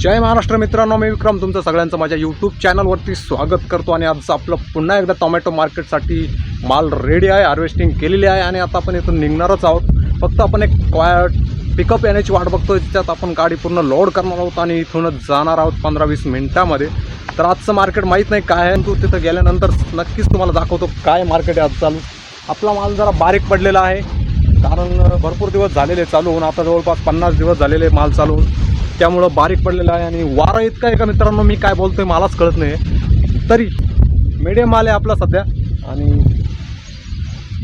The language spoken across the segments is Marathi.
जय महाराष्ट्र मित्रांनो मी विक्रम तुमचं सगळ्यांचं माझ्या यूट्यूब चॅनलवरती स्वागत करतो आणि आज आपलं पुन्हा एकदा टोमॅटो मार्केटसाठी माल रेडी आहे हार्वेस्टिंग केलेली आहे आणि आता आपण इथून निघणारच आहोत. फक्त आपण एक पिकअप येण्याची वाट बघतोय त्यात आपण गाडी पूर्ण लोड करणार आहोत आणि इथूनच जाणार आहोत पंधरा वीस मिनिटामध्ये. तर आजचं मार्केट माहीत नाही काय आहे तू तिथं गेल्यानंतर नक्कीच तुम्हाला दाखवतो काय मार्केट आहे आज चालू. आपला माल जरा बारीक पडलेला आहे कारण भरपूर दिवस झालेले चालू होऊन आता जवळपास पन्नास दिवस झालेले माल चालू होऊन. त्यामुळं बारीक पडलेलं आहे आणि वारं इतकं आहे का मित्रांनो मी काय बोलतोय मलाच कळत नाही. तरी मिडियम माल आहे आपला सध्या आणि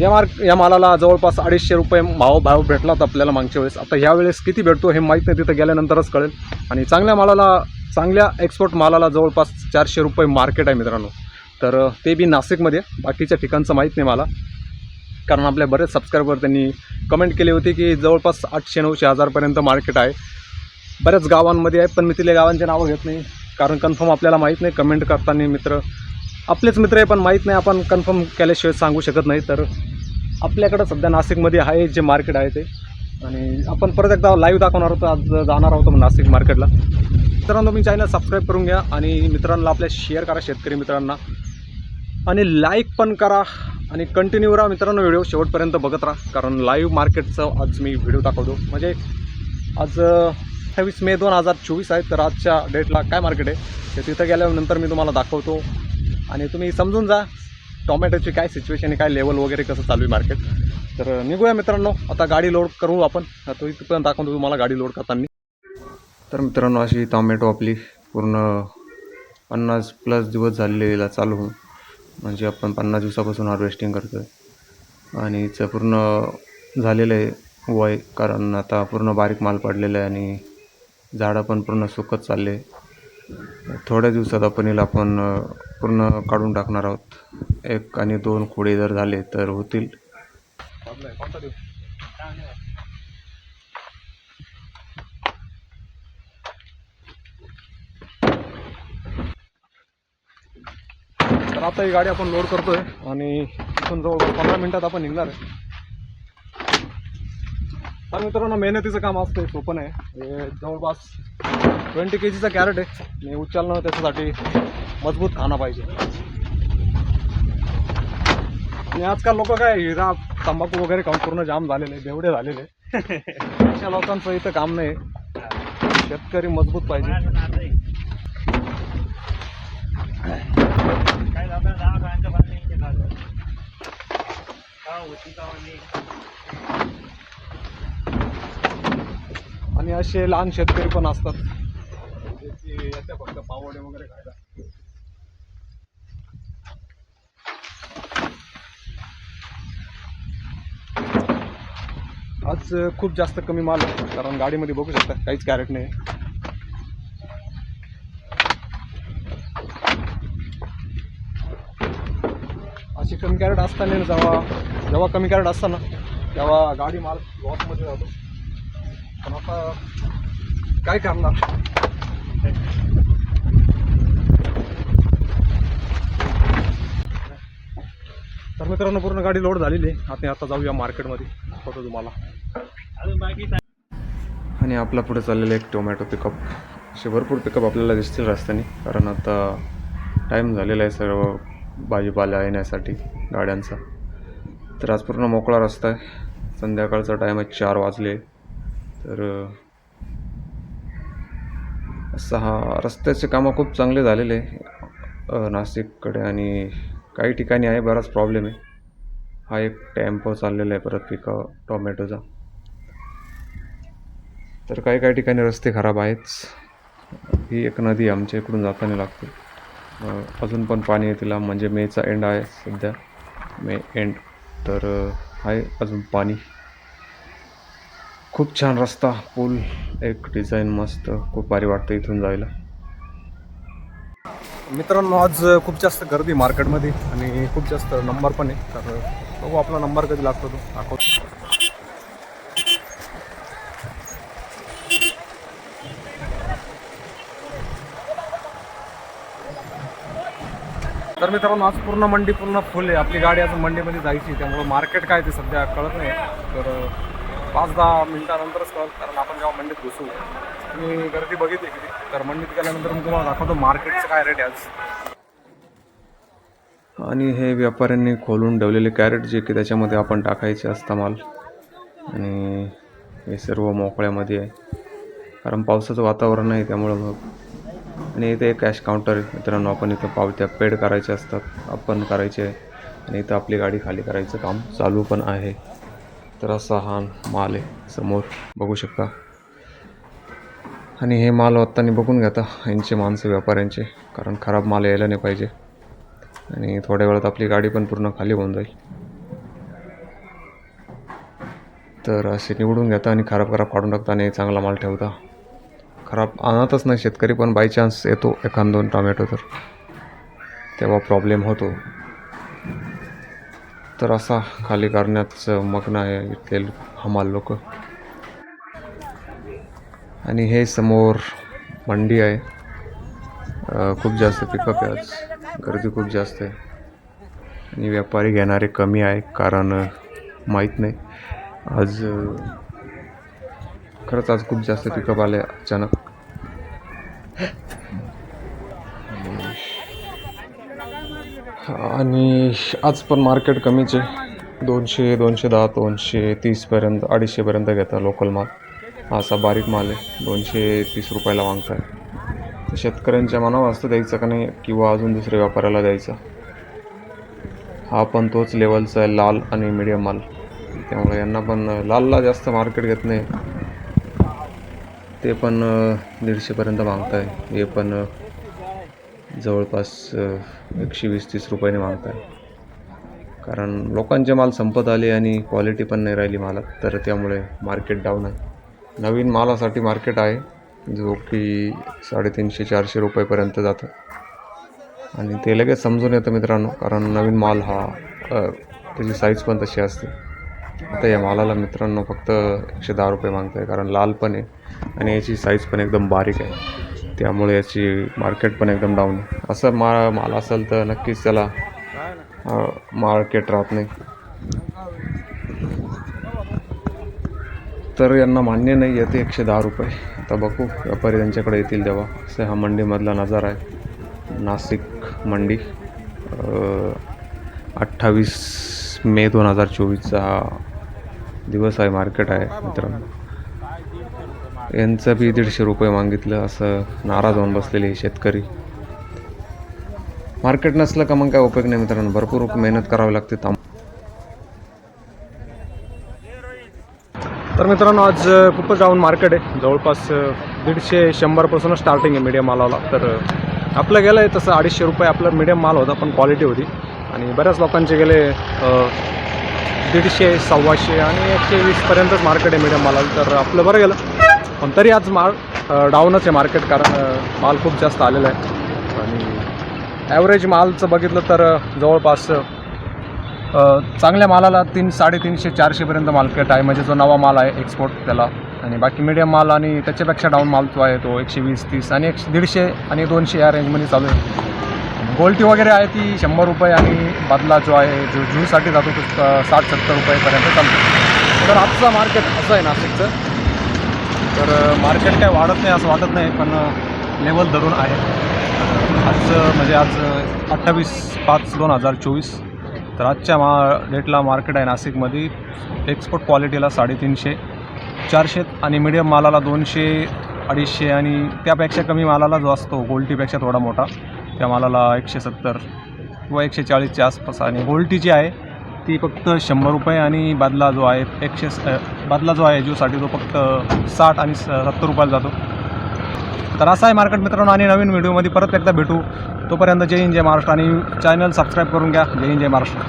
या मार्क या मालाला जवळपास अडीचशे रुपये भाव भाव भेटलात आपल्याला मागच्या वेळेस. आता ह्या वेळेस किती भेटतो हे माहीत नाही तिथं गेल्यानंतरच कळेल. आणि चांगल्या मालाला चांगल्या एक्सपोर्ट मालाला जवळपास चारशे रुपये मार्केट आहे मित्रांनो. तर ते बी नाशिकमध्ये बाकीच्या ठिकाणचं माहीत नाही मला. कारण आपल्या बरेच सबस्क्रायबर त्यांनी कमेंट केली होती की जवळपास आठशे नऊशे हजारपर्यंत मार्केट आहे. बऱ्याच गावांमध्ये आहे पण मी तिथल्या गावांची नावं घेत नाही. कारण कन्फर्म आपल्याला माहीत नाही कमेंट करताना मित्र. आपलेच मित्र आहे पण माहीत नाही आपण कन्फर्म केल्याशिवाय सांगू शकत नाही. तर आपल्याकडं सध्या नाशिकमध्ये आहे जे मार्केट आहे ते. आणि आपण परत एकदा लाईव्ह दाखवणार होतो आज जाणार आहोत नाशिक मार्केटला. मित्रांनो तुम्ही चॅनल सबस्क्राईब करून घ्या आणि मित्रांना आपल्या शेअर करा शेतकरी मित्रांना. आणि लाईक पण करा आणि कंटिन्यू राहा मित्रांनो व्हिडिओ शेवटपर्यंत बघत राहा कारण लाईव्ह मार्केटचं आज मी व्हिडिओ दाखवतो. म्हणजे आज अठ्ठावीस मे दोन हजार चोवीस आहे तर आजच्या डेटला काय मार्केट आहे ते तिथं गेल्यानंतर मी तुम्हाला दाखवतो. आणि तुम्ही समजून जा टोमॅटोची काय सिच्युएशन आहे काय लेवल वगैरे कसं चालू आहे मार्केट तर निघूया मित्रांनो आता गाडी लोड करू आपण. तो इथपर्यंत दाखवतो तुम्हाला गाडी लोड करताना. तर मित्रांनो अशी टॉमॅटो आपली पूर्ण पन्नास प्लस दिवस झालेला चालू. होऊन म्हणजे आपण पन्नास दिवसापासून हार्वेस्टिंग करतो आहे आणि हिचं पूर्ण झालेलं आहे वय कारण आता पूर्ण बारीक माल पडलेला आहे आणि झाडं पण पूर्ण सुकत चालले. थोड्या दिवसात आपण हिला आपण पूर्ण काढून टाकणार आहोत. एक आणि दोन खोडे जर झाले तर होतील. तर आता ही गाडी आपण लोड करतोय आणि इथून जवळ पंधरा मिनिटात आपण निघणार आहे. तर मित्रांनो मेहनतीचं काम असतं हे सोपं नाही. हे जवळपास ट्वेंटी के जीचा कॅरेट आहे. आणि उचलणं त्याच्यासाठी मजबूत खाणं पाहिजे. आणि आजकाल लोक काय हिरा तंबाखू वगैरे खाऊन पूर्ण जाम झालेले बेवडे झालेले. अशा लोकांचं इथं काम नाही. शेतकरी मजबूत पाहिजे. आणि असे लहान शेतकरी पण असतात. जे की फक्त पावडे वगैरे खायला आज खूप जास्त कमी माल आहे कारण गाडीमध्ये बघू शकता काहीच कॅरेट नाही. अशी कमी कॅरेट असताना जेव्हा जेव्हा कमी कॅरेट असताना तेव्हा गाडी माल लॉसमध्ये जातो. काय करणार? तर मित्रांनो पूर्ण गाडी लोड झालेली आहे. आपण आता जाऊया मार्केटमध्ये. दाखवतो तुम्हाला. आणि आपला पुढे चाललेलं एक टोमॅटो पिकअप असे भरपूर पिकअप आपल्याला दिसतील रस्त्याने. कारण आता टाईम झालेला आहे सर्व भाजीपाला येण्यासाठी गाड्यांचा. तर आज पूर्ण मोकळा रस्ता आहे. संध्याकाळचा टाईम आहे चार वाजले. तर असं हा रस्त्याचे कामं खूप चांगले झालेले आहे. नाशिककडे आणि काही ठिकाणी आहे बराच प्रॉब्लेम आहे. हा एक टेम्पो चाललेला आहे परत पिका टोमॅटोचा. तर काही काही ठिकाणी रस्ते खराब आहेच ही एक नदी आमच्या इकडून जाताना लागते. अजून पण पाणी आहे तिला म्हणजे मेचा एंड आहे सध्या. मे एंड तर आहे अजून पाणी. खूप छान रस्ता पूल एक डिझाईन मस्त खूप भारी वाटतं इथून जायला. मित्रांनो आज खूप जास्त गर्दी मार्केटमध्ये आणि खूप जास्त नंबर पण आहे. तर बघू आपला नंबर कधी लागतो तो. दाखवतो तर मित्रांनो आज पूर्ण मंडी पूर्ण फुल आहे. आपली गाडी आज मंडीमध्ये जायची त्यामुळं मार्केट काय ते सध्या कळत नाही. तर पाच दहा मिनिटानंतरच कळ कारण आपण जेव्हा मंडीत घुसू तुम्ही गर्दी बघितली किती तर मंडीत गेल्यानंतर मी तुम्हाला दाखवतो मार्केटचं काय रेट आहे आज. आणि हे व्यापाऱ्यांनी खोलून ठेवलेले कॅरेट जे की त्याच्यामध्ये आपण टाकायचे असता माल. आणि हे सर्व मोकळ्यामध्ये आहे. कारण पावसाचं वातावरण आहे त्यामुळं मग. आणि इथे कॅश काउंटर आहे. मित्रांनो आपण इथं पावत्या पेड करायच्या असतात आपण करायचे. आहे आणि इथं आपली गाडी खाली करायचं काम चालू पण आहे. तर असा हा माल आहे समोर. बघू शकता. आणि हे माल वाटताना बघून घेता यांचे माणसं व्यापाऱ्यांचे कारण खराब माल यायला नाही पाहिजे. आणि थोड्या वेळात आपली गाडी पण पूर्ण खाली होऊन जाईल. तर असे निवडून घेता आणि खराब खराब काढून टाकता आणि चांगला माल ठेवता. खराब आणतच नाही शेतकरी पण बाय चान्स येतो एखाद दोन टोमॅटो तर. तेव्हा प्रॉब्लेम होतो. तर असा खाली करण्यात मग्न आहे इथले हमाल लोक. आणि हे समोर मंडी आहे. खूप जास्त पिकअप आहे आज गर्दी खूप जास्त आहे. आणि व्यापारी घेणारे कमी आहे कारण माहीत नाही. आज खरंच आज खूप जास्त पिकअप आले अचानक. आणि आज पण मार्केट कमीच आहे. दोनशे दोनशे दहा दोनशे तीसपर्यंत अडीचशेपर्यंत घेता लोकल माल. हा असा बारीक माल आहे. दोनशे तीस रुपयाला मागताय शेतकऱ्यांच्या मनावर असतं द्यायचं का नाही किंवा अजून दुसऱ्या व्यापाऱ्याला द्यायचा? हा पण तोच लेवलचा आहे लाल आणि मिडियम माल. त्यामुळे यांना पण लालला जास्त मार्केट घेत नाही. ते पण दीडशेपर्यंत मागताय. हे पण जवळपास एकशे वीस तीस रुपयाने मागताय. कारण लोकांचे माल संपत आले आणि क्वालिटी पण नाही राहिली मालात तर त्यामुळे मार्केट डाऊन आहे. नवीन मालासाठी मार्केट आहे जो की साडेतीनशे चारशे रुपयेपर्यंत जातं. आणि ते लगेच समजून येतं मित्रांनो कारण नवीन माल हा त्याची साईज पण तशी असते. आता या मालाला मित्रांनो फक्त एकशे दहा रुपये मागत आहे कारण लाल पण आहे आणि याची साईज पण एकदम बारीक आहे. त्यामुळे याची मार्केट पण एकदम डाऊन आहे. असं मा माल असेल तर नक्कीच त्याला मार्केट राहत नाही. तर यांना मान्य नाही येते एकशे दहा रुपये. आता बघू व्यापारी त्यांच्याकडे येतील तेव्हा. असं हा मंडीमधला नजारा आहे. नाशिक मंडी. अठ्ठावीस मे दोन हजार चोवीसचा हा दिवस आहे मार्केट आहे मित्रांनो. यांचं बी दीडशे रुपये मागितलं असं नाराज होऊन बसलेले शेतकरी. मार्केट नसलं का मग काय उपयोग नाही मित्रांनो? भरपूर मेहनत करावी लागते. थांब. तर मित्रांनो आज खूपच जाऊन मार्केट आहे. जवळपास दीडशे शंभरपासूनच स्टार्टिंग आहे मीडियम मालाला. तर आपलं गेलं आहे तसं अडीचशे रुपये आपलं मीडियम माल होता पण क्वालिटी होती. आणि बऱ्याच लोकांचे गेले दीडशे सव्वाशे आणि एकशे वीसपर्यंतच मार्केट आहे मीडियम मालाला. तर आपलं बरं गेलं. पण तरी आज माल डाऊनच आहे मार्केट कारण माल खूप जास्त आलेला आहे. आणि ॲव्हरेज मालचं बघितलं तर जवळपास चांगल्या मालाला तीन साडेतीनशे चारशेपर्यंत मार्केट आहे. म्हणजे जो नवा माल आहे एक्सपोर्ट त्याला. आणि बाकी मीडियम माल आणि त्याच्यापेक्षा डाऊन माल जो आहे तो एकशे वीस तीस आणि एकशे दीडशे आणि दोनशे या रेंजमध्ये चालू आहे. गोल्टी वगैरे आहे ती शंभर रुपये आणि बदला जो आहे जो जूसाठी जातो तो साठ सत्तर रुपयेपर्यंत चालतो. तर आजचा मार्केट असं आहे नाशिकचं. तर मार्केट काय वाढत नाही असं वाटत नाही पण लेवल धरून आहे. आजचं म्हणजे आज अठ्ठावीस पाच दोन हजार चोवीस. तर आजच्या मा डेटला मार्केट आहे नाशिकमध्ये. एक्सपोर्ट क्वालिटीला साडेतीनशे चारशे आणि मिडियम मालाला दोनशे अडीचशे आणि त्यापेक्षा कमी मालाला जो असतो गोल्टीपेक्षा थोडा मोठा. त्या मालाला एकशे सत्तर किंवा एकशे चाळीसच्या आसपास. आणि गोल्टी जी आहे ती फक्त शंभर रुपये आणि बादला जो आहे एकशे बादला जो आहे जोसाठी तो फक्त साठ आणि स- सत्तर रुपयाला जातो. तर असा आहे मार्केट मित्रांनो आणि नवीन व्हिडिओमध्ये परत एकदा भेटू. तोपर्यंत जय हिंद जय महाराष्ट्र आणि चॅनल सबस्क्राईब करून घ्या. जय हिंद जय महाराष्ट्र.